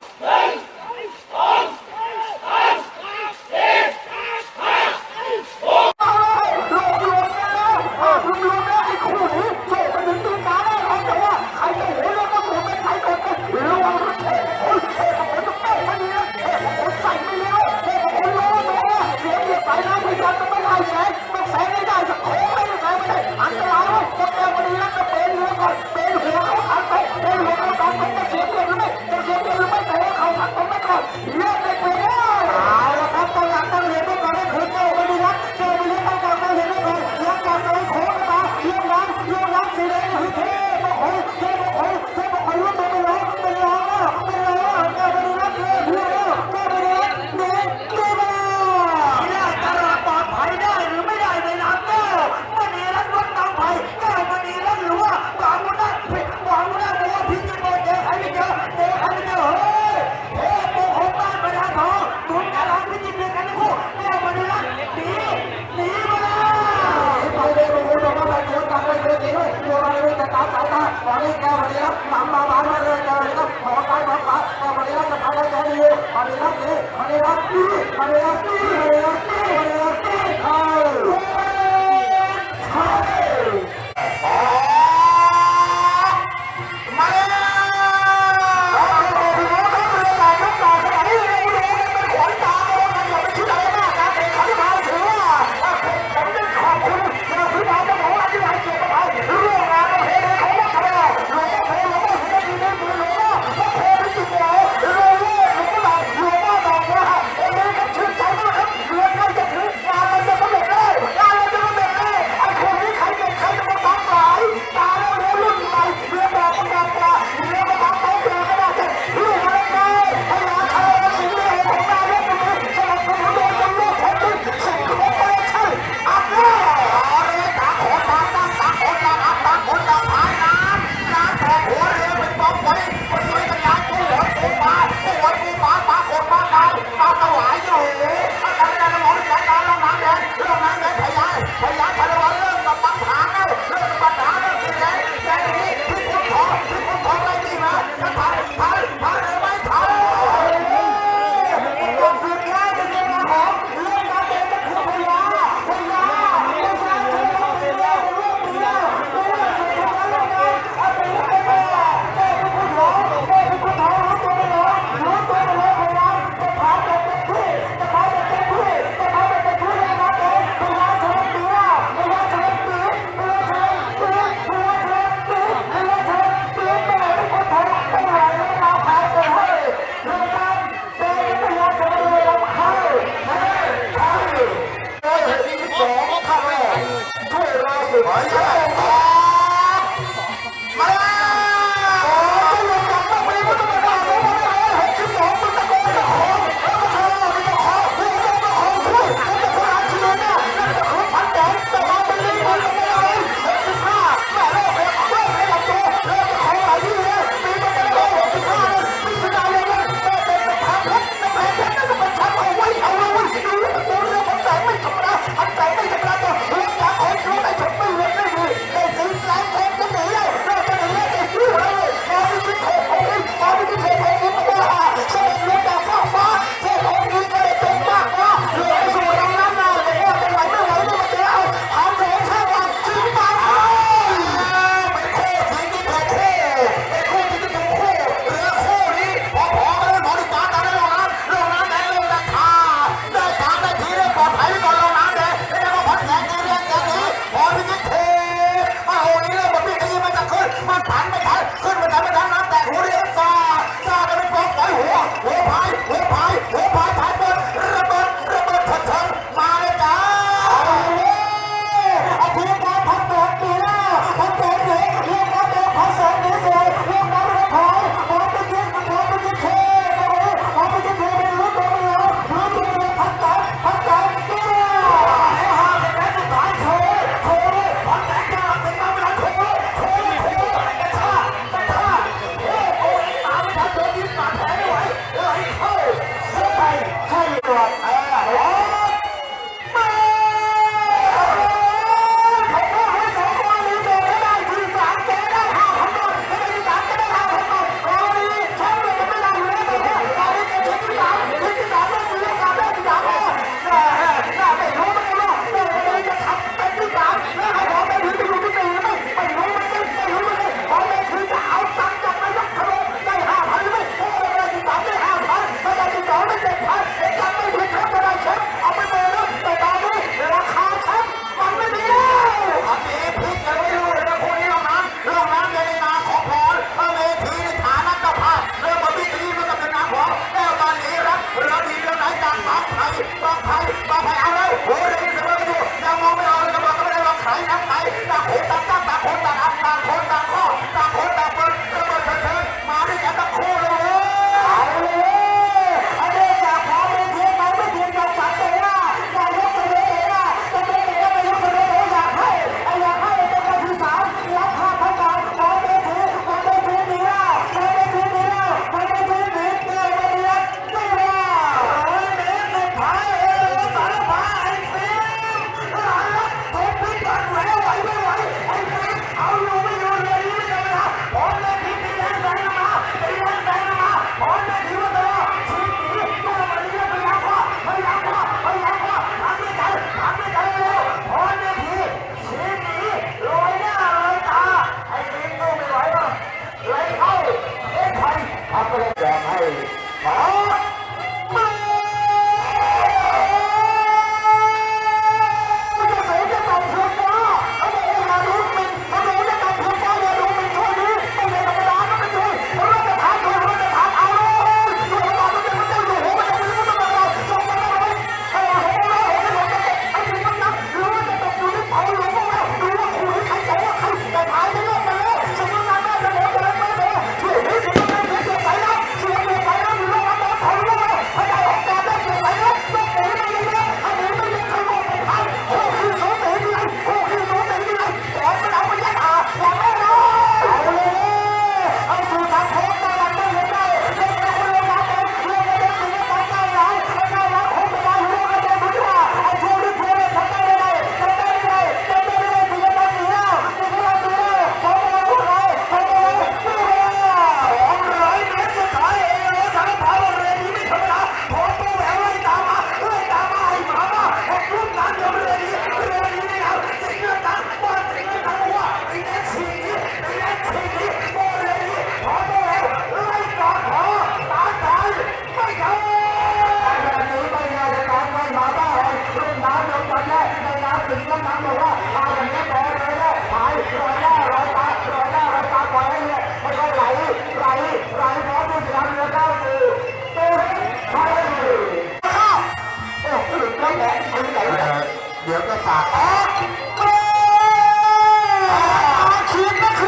Ah! เลยครับนี่มาเลยครับนี่มาเลยครับนี่มาเลยครับ เดี๋ยวก็ปากอ๋อโกรธเขียนนะคือ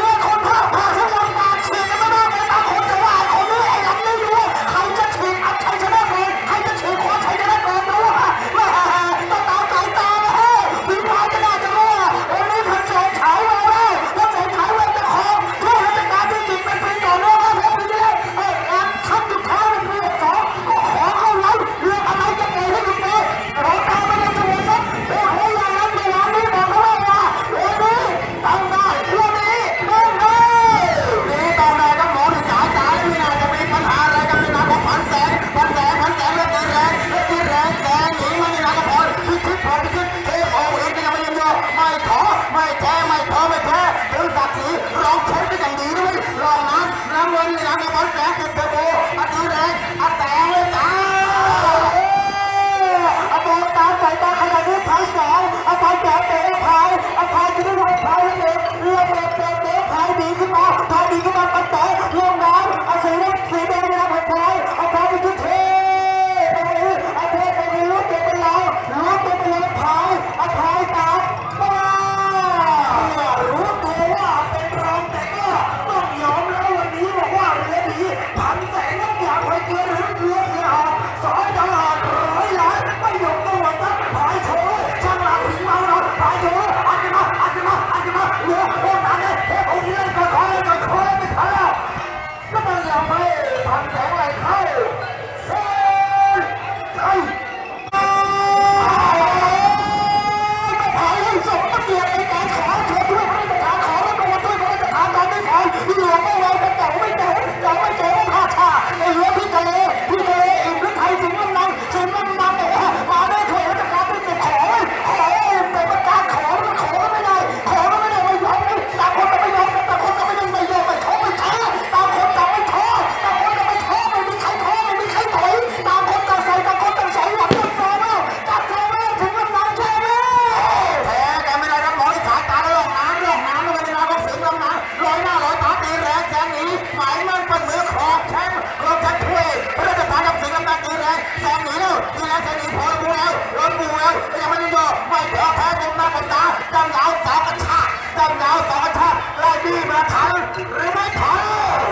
จชนีพอรบูแล้วร้อนบูแล้วยังไม่ได้ยอมไม่แพ้แพ้เป็นมากันหาตาจำเหนาสาวกระชากจำเหนาสาวกระชากไล่บี้มาทันหรือไม่ทัน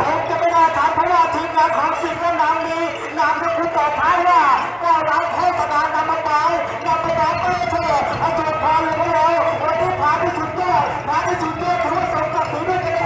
ผมจะไม่ได้ทันเพราะว่าทีมงานของสิ่งและนางนี้นางจะพูดต่อท้ายว่าก้าวร้าวโฆษณานำมาไปนำไปนำไปเฉลี่ยอาจจะพาลงไปแล้าวันนี้พาที่สุดยอดพาที่สุดยอดถือว่าสมกับสุดยอด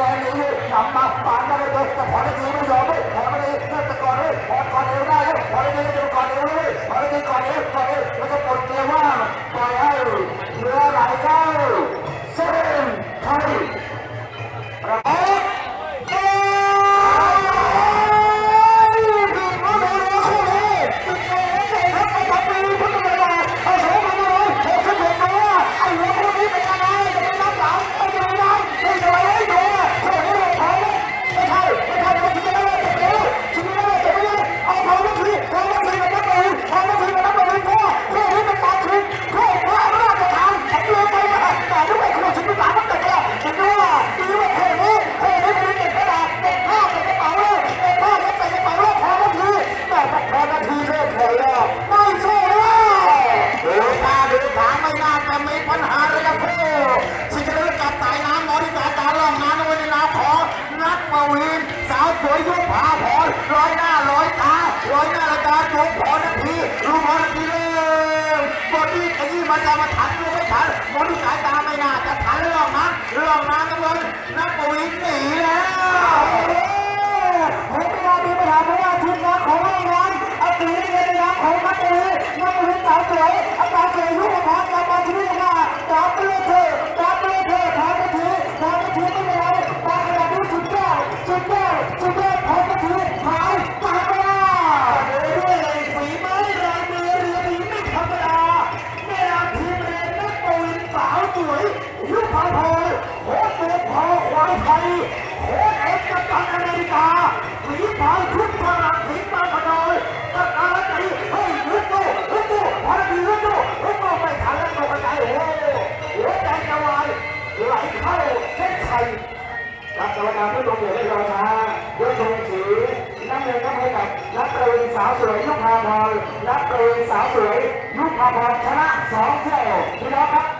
করে नहीं है अम्मा पार्लर दोस्त घर สวยยุบผาผอนร้อยหน้าร้อยตาร้อยหน้าระดาจุกอนนาทีรูมพรนาทีเร็วบอดี้ขยี้มันจะมาถันหรือไม่ถันมอดูสายตาไม่น่าจะถันหรอกนะหรอกนะทุกคยนักวิ่งหนีแล้วผมไม่น่ามีปัญหาเพราะว่าชุดนักของไม่ร้อนเอาตีนี่เลยนะของมัตเตอร์มัตเตอร์สาวสวยอาตารสวยยุบผากลับมาที่นี่นะตามไปเยเธอ เส้นชัยรับสารการผู้ชมอย่าได้รอช้ายกธงสีน้ำเงินก็ให้กับนักตรีสาวสวยยุพาพรนักตรีสาวสวยยุพาพรชนะสองเที่ยวพี่น้องครับ